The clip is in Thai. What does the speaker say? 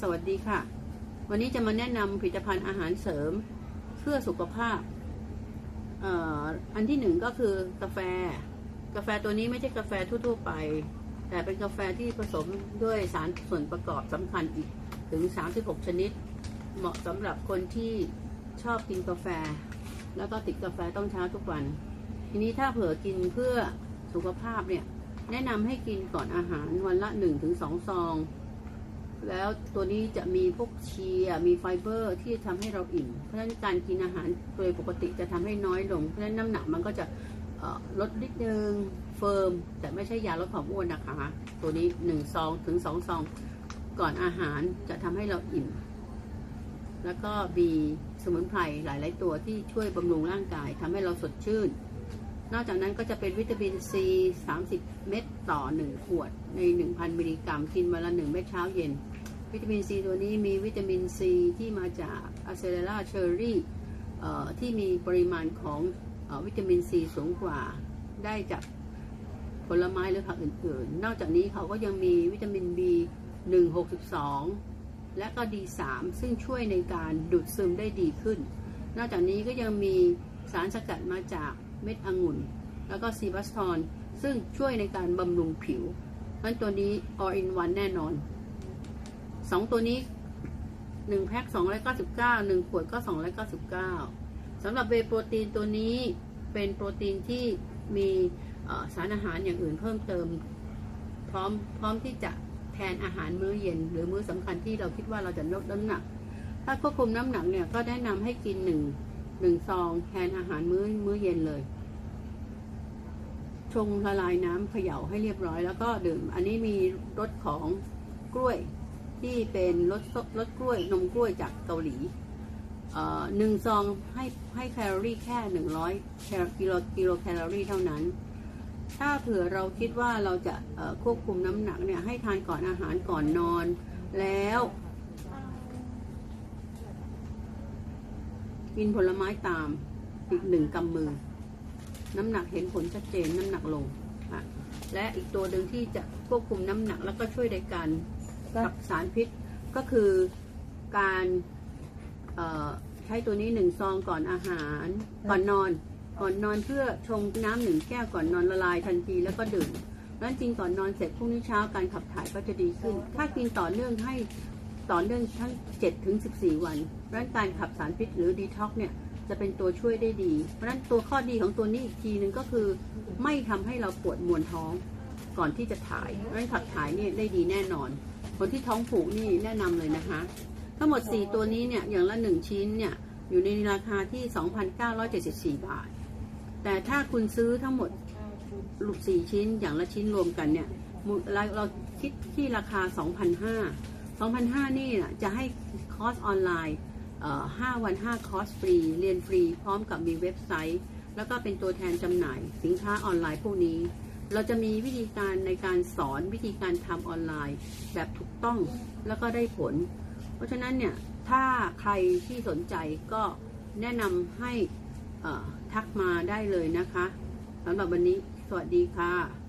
สวัสดีค่ะ วันนี้จะมาแนะนำผลิตภัณฑ์อาหารเสริมเพื่อสุขภาพอ่ออันที่หนึ่งก็คือกาแฟ กาแฟตัวนี้ไม่ใช่กาแฟทั่วๆไป แต่เป็นกาแฟที่ผสมด้วยสารส่วนประกอบสำคัญอีกถึง 36 ชนิด เหมาะสำหรับคนที่ชอบกินกาแฟ แล้วก็ติดกาแฟต้องเช้าทุกวัน ทีนี้ถ้าเผื่อกินเพื่อสุขภาพเนี่ยแนะนำให้กินก่อนอาหารวันละ 1-2 ซอง แล้วตัวนี้จะมีพวกเชียมีไฟเบอร์ที่ทำให้เราอิ่ม เพราะฉะนั้นการกินอาหารโดยปกติจะทำให้น้อยลง เพราะฉะนั้นน้ำหนักมันก็จะลดนิดนึงเฟิร์ม แต่ไม่ใช่ยาลดความอ้วนนะคะ ตัวนี้1ซองถึง2ซองก่อนอาหารจะทำให้เราอิ่ม แล้วก็มีสมุนไพรหลาย ๆ ตัวที่ช่วยบำรุงร่างกายทำให้เราสดชื่น นอกจากนั้นก็จะเป็นวิตามินซี30 เม็ดต่อ 1 ขวดใน 1,000 มิลลิกรัมกินวันละ 1 เม็ดเช้าเย็น วิตามินซีตัวนี้มีวิตามินซีที่มาจากอะเซเ l ล่าเชอร์รี่ที่มีปริมาณของอวิตามินซีสูงกว่าได้จากผลไม้หรือผักอื่นๆ นอกจากนี้เขาก็ยังมีวิตามิน B 162 และก็ D3 ซึ่งช่วยในการดูดซึมได้ดีขึ้น นอกจากนี้ก็ยังมีสารสกัดมาจากเม็ดองุ่น แล้วก็ซีบัสทอนซึ่งช่วยในการบำรุงผิวนั้นตัวนี้ all in one แน่นอน สองตัวนี้หนึ่งแพ็คสองร้อยเก้าสิบเก้าหนึ่งขวดก็สองร้อยเก้าสิบเก้าสำหรับเวโปรตีนตัวนี้เป็นโปรตีนที่มีสารอาหารอย่างอื่นเพิ่มเติม พร้อมพร้อมที่จะแทนอาหารมื้อเย็น หรือมื้อสำคัญที่เราคิดว่าเราจะลดน้ำหนัก ถ้าควบคุมน้ำหนักเนี่ยก็แนะนำให้กินหนึ่งหนึ่งซองแทนอาหารมื้อมื้อเย็นเลย ชงละลายน้ำเขย่าให้เรียบร้อยแล้วก็ดื่ม อันนี้มีรสของกล้วย ที่เป็นรสรสกล้วยนมกล้วยจากเกาหลีหนึ่งซองให้ให้แคลอรี่แค่หนึ่งร้อยกิโลกิโลแคลอรี่เท่านั้น ถ้าเผื่อเราคิดว่าเราจะควบคุมน้ำหนักเนี่ยให้ทานก่อนอาหารก่อนนอน แล้วกินผลไม้ตามอีกหนึ่งกำมือ น้ำหนักเห็นผลชัดเจนน้ำหนักลง และอีกตัวหนึ่งที่จะควบคุมน้ำหนักแล้วก็ช่วยในการ กับสารพิษก็คือการเอ่อใช้ตัวนี้หนึ่งซองก่อนอาหารก่อนนอน ก่อนนอนเพื่อชงน้ำหนึ่งแก้วก่อนนอนละลายทันทีแล้วก็ดื่มนั้นจริงก่อนนอนเสร็จพรุ่งนี้เช้าการขับถ่ายก็จะดีขึ้น ถ้ากินต่อเนื่องให้ต่อเนื่องทั้ง7ถึง14 วันเพราะฉะนั้นการขับสารพิษหรือดีท็อกเนี่ยจะเป็นตัวช่วยได้ดี เพราะฉะนั้นตัวข้อดีของตัวนี้อีกทีหนึ่งก็คือไม่ทำให้เราปวดมวนท้องก่อนที่จะถ่ายเพราะฉะนั้นขับถ่ายเนี่ยได้ดีแน่นอน คนที่ท้องผูกนี่แนะนำเลยนะคะ ทั้งหมด 4 ตัวนี้เนี่ยอย่างละ 1 ชิ้นเนี่ยอยู่ในราคาที่ 2,974 บาท แต่ถ้าคุณซื้อทั้งหมดหลูก4ชิ้นอย่างละชิ้นรวมกันเนี่ยเราเราคิดที่ราคา 2,500 2,500 นี่น่จะให้คอร์สออนไลน์ 5 วัน 5 คอร์สฟรี เรียนฟรีพร้อมกับมีเว็บไซต์ แล้วก็เป็นตัวแทนจำหน่ายสินค้าออนไลน์พวกนี้ เราจะมีวิธีการในการสอนวิธีการทำออนไลน์ แบบถูกต้องแล้วก็ได้ผล เพราะฉะนั้นเนี่ยถ้าใครที่สนใจก็แนะนำให้ทักมาได้เลยนะคะสำหรับวันนี้สวัสดีค่ะ